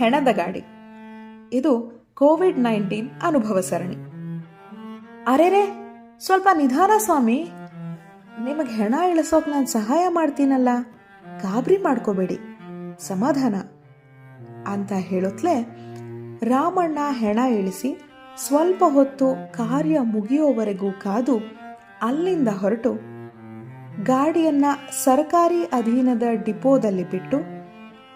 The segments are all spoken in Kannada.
ಹೆಣದ ಗಾಡಿ. ಇದು ಕೋವಿಡ್ ನೈನ್ಟೀನ್ ಅನುಭವ ಸರಣಿ. ಅರೆರೆ, ಸ್ವಲ್ಪ ನಿಧಾನ ಸ್ವಾಮಿ. ನಿಮಗೆ ಹೆಣ ಇಳಿಸೋಕ್ ನಾನು ಸಹಾಯ ಮಾಡ್ತೀನಲ್ಲ. ಗಾಬರಿ ಮಾಡ್ಕೋಬೇಡಿ. ಸಮಾಧಾನ. ಅಂತ ಹೇಳುತ್ತಲೇ ರಾಮಣ್ಣ ಹೆಣ ಇಳಿಸಿ ಸ್ವಲ್ಪ ಹೊತ್ತು ಕಾರ್ಯ ಮುಗಿಯೋವರೆಗೂ ಕಾದು ಅಲ್ಲಿಂದ ಹೊರಟು ಗಾಡಿಯನ್ನ ಸರ್ಕಾರಿ ಅಧೀನದ ಡಿಪೋದಲ್ಲಿ ಬಿಟ್ಟು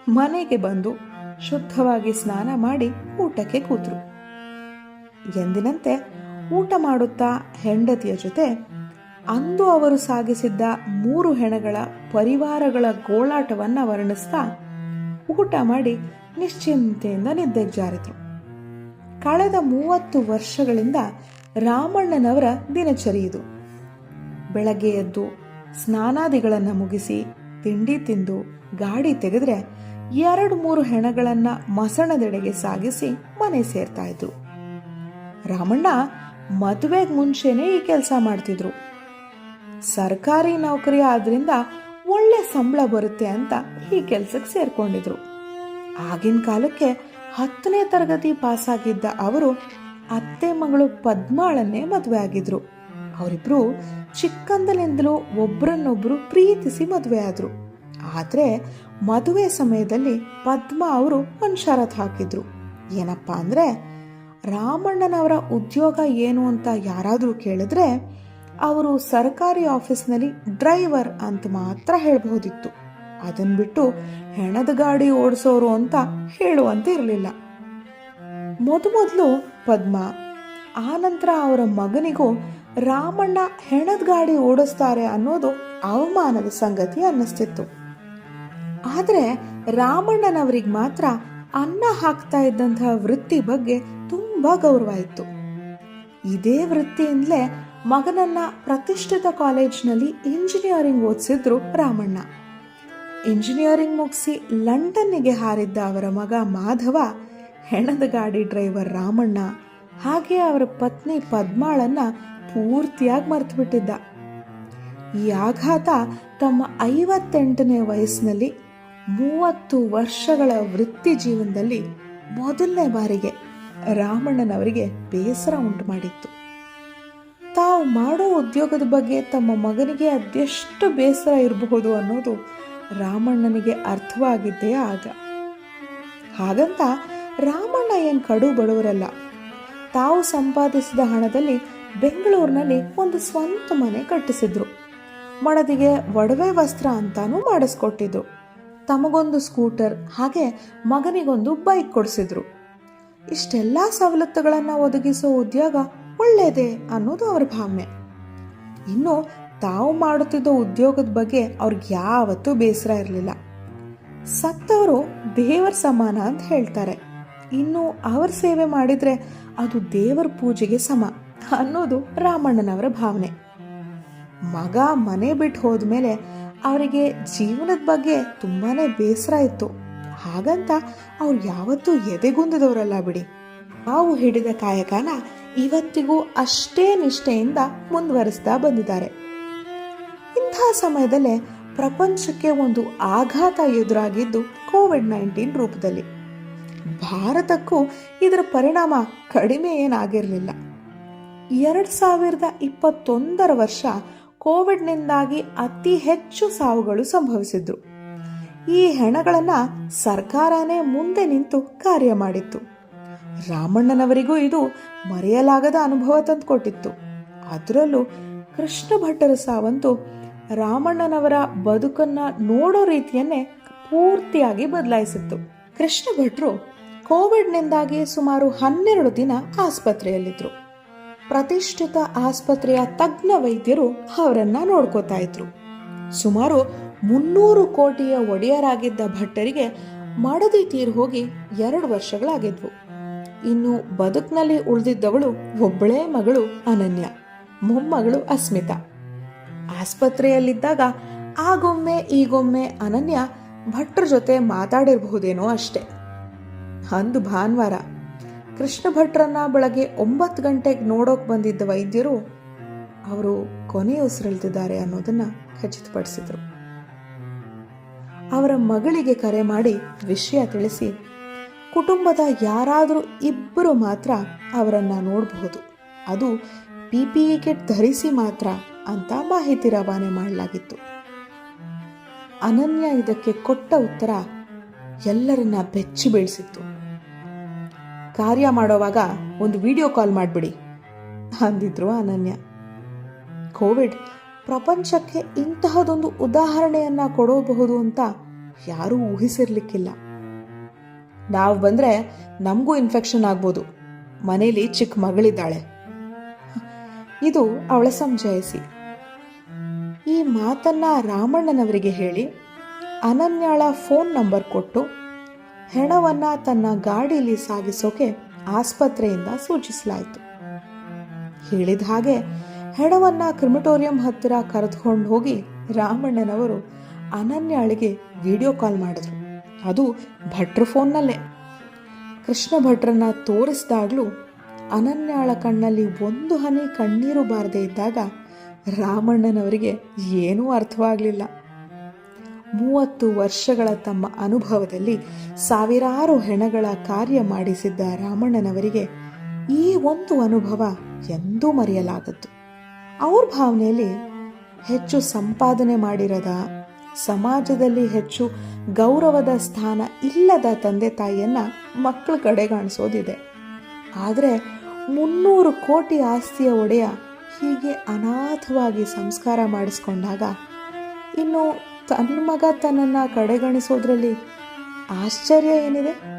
ಮನೆಗೆ ಬಂದು ಶುದ್ಧವಾಗಿ ಸ್ನಾನ ಮಾಡಿ ಊಟಕ್ಕೆ ಕೂತರು. ಎಂದಿನಂತೆ ಊಟ ಮಾಡುತ್ತಾ ಹೆಂಡತಿಯ ಜೊತೆ ಅಂದು ಅವರು ಸಾಗಿಸಿದ್ದ ಮೂರು ಹೆಣಗಳ ಪರಿವಾರಗಳ ಗೋಳಾಟವನ್ನು ವರ್ಣಿಸ್ತಾ ಊಟ ಮಾಡಿ ನಿಶ್ಚಿಂತೆಯಿಂದ ನಿದ್ದೆಗೆ ಜಾರಿದ್ರು ಕಳೆದ ಮೂವತ್ತು ವರ್ಷಗಳಿಂದ ರಾಮಣ್ಣನವರ ದಿನಚರಿಯಿದು ಬೆಳಗ್ಗೆ ಎದ್ದು ಸ್ನಾನಾದಿಗಳನ್ನು ಮುಗಿಸಿ ತಿಂಡಿ ತಿಂದು ಗಾಡಿ ತೆಗೆದ್ರೆ ಎರಡು ಮೂರು ಹೆಣಗಳನ್ನ ಮಸಣದೆಡೆಗೆ ಸಾಗಿಸಿ ಮನೆ ಸೇರ್ತಾ ಇದ್ರು. ರಾಮಣ್ಣ ಮದುವೆಗೆ ಮುಂಚೆನೆ ಈ ಕೆಲಸ ಮಾಡ್ತಿದ್ರು. ಸರ್ಕಾರಿ ನೌಕರಿ ಆದ್ರಿಂದ ಒಳ್ಳೆ ಸಂಬಳ ಬರುತ್ತೆ ಅಂತ ಈ ಕೆಲ್ಸಕ್ಕೆ ಸೇರ್ಕೊಂಡಿದ್ರು. ಆಗಿನ ಕಾಲಕ್ಕೆ ಹತ್ತನೇ ತರಗತಿ ಪಾಸ್ ಆಗಿದ್ದ ಅವರು ಅತ್ತೆ ಮಗಳು ಪದ್ಮಾಳನ್ನೇ ಮದುವೆ ಆಗಿದ್ರು. ಅವರಿಬ್ರು ಚಿಕ್ಕಂದಲಿಂದಲೂ ಒಬ್ಬರನ್ನೊಬ್ಬರು ಪ್ರೀತಿಸಿ ಮದುವೆ ಆದ್ರು. ಆದ್ರೆ ಮದುವೆ ಸಮಯದಲ್ಲಿ ಪದ್ಮ ಅವರು ಒಂದು ಹಾಕಿದ್ರು. ಏನಪ್ಪ ಅಂದರೆ ರಾಮಣ್ಣನವರ ಉದ್ಯೋಗ ಏನು ಅಂತ ಯಾರಾದರೂ ಕೇಳಿದ್ರೆ ಅವರು ಸರ್ಕಾರಿ ಆಫೀಸ್ನಲ್ಲಿ ಡ್ರೈವರ್ ಅಂತ ಮಾತ್ರ ಹೇಳಬಹುದಿತ್ತು. ಅದನ್ನು ಬಿಟ್ಟು ಹೆಣದ ಗಾಡಿ ಓಡಿಸೋರು ಅಂತ ಹೇಳುವಂತೆ ಇರಲಿಲ್ಲ. ಮೊದಮೊದಲು ಪದ್ಮ ಆನಂತರ ಅವರ ಮಗನಿಗೂ ರಾಮಣ್ಣ ಹೆಣದ ಗಾಡಿ ಓಡಿಸ್ತಾರೆ ಅನ್ನೋದು ಅವಮಾನದ ಸಂಗತಿ ಅನ್ನಿಸ್ತಿತ್ತು. ಆದ್ರೆ ರಾಮಣ್ಣನವರಿಗೆ ಮಾತ್ರ ಅನ್ನ ಹಾಕ್ತಾ ಇದ್ದಂತಹ ವೃತ್ತಿ ಬಗ್ಗೆ ತುಂಬಾ ಗೌರವ ಇತ್ತು. ಇದೇ ವೃತ್ತಿಯಿಂದಲೇ ಮಗನನ್ನ ಪ್ರತಿಷ್ಠಿತ ಕಾಲೇಜ್ನಲ್ಲಿ ಇಂಜಿನಿಯರಿಂಗ್ ಓದಿಸಿದ್ರು ರಾಮಣ್ಣ. ಇಂಜಿನಿಯರಿಂಗ್ ಮುಗಿಸಿ ಲಂಡನ್ನಿಗೆ ಹಾರಿದ್ದ ಅವರ ಮಗ ಮಾಧವ, ಹೆಣದ ಗಾಡಿ ಡ್ರೈವರ್ ರಾಮಣ್ಣ, ಹಾಗೆ ಅವರ ಪತ್ನಿ ಪದ್ಮಾಳನ್ನ ಪೂರ್ತಿಯಾಗಿ ಮರೆತು ಬಿಟ್ಟಿದ್ದ ಈ ಆಘಾತ ತಮ್ಮ ಐವತ್ತೆಂಟನೇ ವಯಸ್ಸಿನಲ್ಲಿ ಮೂವತ್ತು ವರ್ಷಗಳ ವೃತ್ತಿ ಜೀವನದಲ್ಲಿ ಮೊದಲನೇ ಬಾರಿಗೆ ರಾಮಣ್ಣನವರಿಗೆ ಬೇಸರ ಉಂಟು ಮಾಡಿತ್ತು ತಾವು ಮಾಡೋ ಉದ್ಯೋಗದ ಬಗ್ಗೆ ತಮ್ಮ ಮಗನಿಗೆ ಅದೆಷ್ಟು ಬೇಸರ ಇರಬಹುದು ಅನ್ನೋದು ರಾಮಣ್ಣನಿಗೆ ಅರ್ಥವಾಗಿದ್ದೇ ಆಗ. ಹಾಗಂತ ರಾಮಣ್ಣ ಏನು ಕಡು ಬಡವರಲ್ಲ. ತಾವು ಸಂಪಾದಿಸಿದ ಹಣದಲ್ಲಿ ಬೆಂಗಳೂರಿನಲ್ಲಿ ಒಂದು ಸ್ವಂತ ಮನೆ ಕಟ್ಟಿಸಿದ್ರು. ಮಡದಿಗೆ ಒಡವೆ ವಸ್ತ್ರ ಅಂತಾನೂ ಮಾಡಿಸ್ಕೊಟ್ಟಿದ್ರು. ತಮಗೊಂದು ಸ್ಕೂಟರ್, ಹಾಗೆ ಮಗನಿಗೊಂದು ಬೈಕ್ ಕೊಡಿಸಿದ್ರು. ಇಷ್ಟೆಲ್ಲ ಸವಲತ್ತುಗಳನ್ನು ಒದಗಿಸೋ ಉದ್ಯೋಗ ಒಳ್ಳೇದೇ ಅನ್ನೋದು ಅವರ ಭಾವನೆ. ಇನ್ನು ತಾವು ಮಾಡುತ್ತಿದ್ದ ಉದ್ಯೋಗದ ಬಗ್ಗೆ ಅವ್ರಿಗೆ ಯಾವತ್ತೂ ಬೇಸರ ಇರಲಿಲ್ಲ. ಸತ್ತವರು ದೇವರ ಸಮಾನ ಅಂತ ಹೇಳ್ತಾರೆ. ಇನ್ನು ಅವ್ರ ಸೇವೆ ಮಾಡಿದ್ರೆ ಅದು ದೇವರ ಪೂಜೆಗೆ ಸಮ ಅನ್ನೋದು ರಾಮಣ್ಣನವರ ಭಾವನೆ. ಮಗ ಮನೆ ಬಿಟ್ಟು ಹೋದ್ಮೇಲೆ ಅವರಿಗೆ ಜೀವನದ ಬಗ್ಗೆ ತುಂಬಾನೇ ಬೇಸರ ಇತ್ತು. ಹಾಗಂತ ಅವ್ರು ಯಾವತ್ತೂ ಎದೆಗುಂದದವರಲ್ಲ ಬಿಡಿ. ಹಾವು ಹಿಡಿದ ಕಾಯಕನ ಇವತ್ತಿಗೂ ಅಷ್ಟೇ ನಿಷ್ಠೆಯಿಂದ ಮುಂದುವರಿಸ್ತಾ ಬಂದಿದ್ದಾರೆ. ಇಂಥ ಸಮಯದಲ್ಲೇ ಪ್ರಪಂಚಕ್ಕೆ ಒಂದು ಆಘಾತ ಎದುರಾಗಿದ್ದು ಕೋವಿಡ್ ನೈನ್ಟೀನ್ ರೂಪದಲ್ಲಿ. ಭಾರತಕ್ಕೂ ಇದರ ಪರಿಣಾಮ ಕಡಿಮೆ ಏನಾಗಿರಲಿಲ್ಲ. ಎರಡು ಸಾವಿರದ ಇಪ್ಪತ್ತೊಂದರ ವರ್ಷ ಕೋವಿಡ್ನಿಂದಾಗಿ ಅತಿ ಹೆಚ್ಚು ಸಾವುಗಳು ಸಂಭವಿಸಿದ್ರು ಈ ಹೆಣಗಳನ್ನು ಸರ್ಕಾರನೇ ಮುಂದೆ ನಿಂತು ಕಾರ್ಯ ಮಾಡಿತ್ತು. ರಾಮಣ್ಣನವರಿಗೂ ಇದು ಮರೆಯಲಾಗದ ಅನುಭವ ತಂದುಕೊಟ್ಟಿತ್ತು. ಅದರಲ್ಲೂ ಕೃಷ್ಣ ಭಟ್ಟರ ಸಾವಂತೂ ರಾಮಣ್ಣನವರ ಬದುಕನ್ನ ನೋಡೋ ರೀತಿಯನ್ನೇ ಪೂರ್ತಿಯಾಗಿ ಬದಲಾಯಿಸಿತ್ತು. ಕೃಷ್ಣ ಭಟ್ರು ಕೋವಿಡ್ನಿಂದಾಗಿ ಸುಮಾರು ಹನ್ನೆರಡು ದಿನ ಆಸ್ಪತ್ರೆಯಲ್ಲಿದ್ರು. ಪ್ರತಿಷ್ಠಿತ ಆಸ್ಪತ್ರೆಯ ತಜ್ಞ ವೈದ್ಯರು ಅವರನ್ನ ನೋಡ್ಕೋತಾ ಇದ್ರು. ಸುಮಾರು ಮುನ್ನೂರು ಕೋಟಿಯ ಒಡೆಯರಾಗಿದ್ದ ಭಟ್ಟರಿಗೆ ಮಡದಿ ತೀರ್ ಹೋಗಿ ಎರಡು ವರ್ಷಗಳಾಗಿದ್ವು. ಇನ್ನು ಬದುಕ್ನಲ್ಲಿ ಉಳಿದಿದ್ದವಳು ಒಬ್ಬಳೇ ಮಗಳು ಅನನ್ಯ, ಮೊಮ್ಮಗಳು ಅಸ್ಮಿತಾ. ಆಸ್ಪತ್ರೆಯಲ್ಲಿದ್ದಾಗ ಆಗೊಮ್ಮೆ ಈಗೊಮ್ಮೆ ಅನನ್ಯ ಭಟ್ರ ಜೊತೆ ಮಾತಾಡಿರಬಹುದೇನೋ ಅಷ್ಟೆ. ಅಂದು ಭಾನುವಾರ ಕೃಷ್ಣ ಭಟ್ರನ್ನ ಬೆಳಗ್ಗೆ ಒಂಬತ್ತು ಗಂಟೆಗೆ ನೋಡೋಕ್ ಬಂದಿದ್ದ ವೈದ್ಯರು ಅವರು ಕೊನೆ ಉಸಿರೆಳ್ತಿದ್ದಾರೆ ಅನ್ನೋದನ್ನ ಖಚಿತಪಡಿಸಿದ್ರು. ಅವರ ಮಗಳಿಗೆ ಕರೆ ಮಾಡಿ ವಿಷಯ ತಿಳಿಸಿ ಕುಟುಂಬದ ಯಾರಾದರೂ ಇಬ್ಬರು ಮಾತ್ರ ಅವರನ್ನು ನೋಡಬಹುದು. ಅದು ಪಿ ಪಿ ಕಿಟ್ ಧರಿಸಿ ಮಾತ್ರ ಅಂತ ಮಾಹಿತಿ ರವಾನೆ ಮಾಡಲಾಗಿತ್ತು. ಅನನ್ಯ ಇದಕ್ಕೆ ಕೊಟ್ಟ ಉತ್ತರ ಎಲ್ಲರನ್ನ ಬೆಚ್ಚಿ ಬೀಳಿಸಿತ್ತು. ಕಾರ್ಯ ಮಾಡೋವಾಗ ಒಂದು ವಿಡಿಯೋ ಕಾಲ್ ಮಾಡಿಬಿಡಿ, ಅಂದಿದ್ರು ಅನನ್ಯ. ಕೋವಿಡ್ ಪ್ರಪಂಚಕ್ಕೆ ಇಂತಹದೊಂದು ಉದಾಹರಣೆಯನ್ನ ಕೊಡಬಹುದು ಅಂತ ಯಾರೂ ಊಹಿಸಿರ್ಲಿಕ್ಕಿಲ್ಲ. ನಾವು ಬಂದ್ರೆ ನಮಗೂ ಇನ್ಫೆಕ್ಷನ್ ಆಗ್ಬೋದು, ಮನೇಲಿ ಚಿಕ್ಕ ಮಗಳಿದ್ದಾಳೆ. ಇದು ಅವಳ ಸಂಜಯಿಸಿ. ಈ ಮಾತನ್ನ ರಾಮಣ್ಣನವರಿಗೆ ಹೇಳಿ ಅನನ್ಯಾಳ ಫೋನ್ ನಂಬರ್ ಕೊಟ್ಟು ಹೆಣವನ್ನ ತನ್ನ ಗಾಡಿಲಿ ಸಾಗಿಸೋಕೆ ಆಸ್ಪತ್ರೆಯಿಂದ ಸೂಚಿಸಲಾಯಿತು. ಹೇಳಿದ ಹಾಗೆ ಹೆಣವನ್ನ ಕ್ರಿಮಿಟೋರಿಯಂ ಹತ್ತಿರ ಕರೆದುಕೊಂಡು ಹೋಗಿ ರಾಮಣ್ಣನವರು ಅನನ್ಯಾಳಿಗೆ ವಿಡಿಯೋ ಕಾಲ್ ಮಾಡಿದ್ರು. ಅದು ಭಟ್ರ ಫೋನ್ನಲ್ಲೇ. ಕೃಷ್ಣ ಭಟ್ರನ್ನ ತೋರಿಸಿದಾಗಲೂ ಅನನ್ಯಾಳ ಕಣ್ಣಲ್ಲಿ ಒಂದು ಹನಿ ಕಣ್ಣೀರು ಬಾರದೇ ಇದ್ದಾಗ ರಾಮಣ್ಣನವರಿಗೆ ಏನೂ ಅರ್ಥವಾಗಲಿಲ್ಲ. ಮೂವತ್ತು ವರ್ಷಗಳ ತಮ್ಮ ಅನುಭವದಲ್ಲಿ ಸಾವಿರಾರು ಹೆಣಗಳ ಕಾರ್ಯ ಮಾಡಿಸಿದ್ದ ರಾಮಣ್ಣನವರಿಗೆ ಈ ಒಂದು ಅನುಭವ ಎಂದೂ ಮರೆಯಲಾಗದ್ದು ಅವ್ರ ಭಾವನೆಯಲ್ಲಿ ಹೆಚ್ಚು ಸಂಪಾದನೆ ಮಾಡಿರದ, ಸಮಾಜದಲ್ಲಿ ಹೆಚ್ಚು ಗೌರವದ ಸ್ಥಾನ ಇಲ್ಲದ ತಂದೆ ತಾಯಿಯನ್ನ ಮಕ್ಕಳ ಕಡೆಗಾಣಿಸೋದಿದೆ ಆದರೆ ಮುನ್ನೂರು ಕೋಟಿ ಆಸ್ತಿಯ ಒಡೆಯ ಹೀಗೆ ಅನಾಥವಾಗಿ ಸಂಸ್ಕಾರ ಮಾಡಿಸ್ಕೊಂಡಾಗ ಇನ್ನು ತನ್ನ ಮಗ ತನ್ನನ್ನು ಕಡೆಗಣಿಸೋದ್ರಲ್ಲಿ ಆಶ್ಚರ್ಯ ಏನಿದೆ?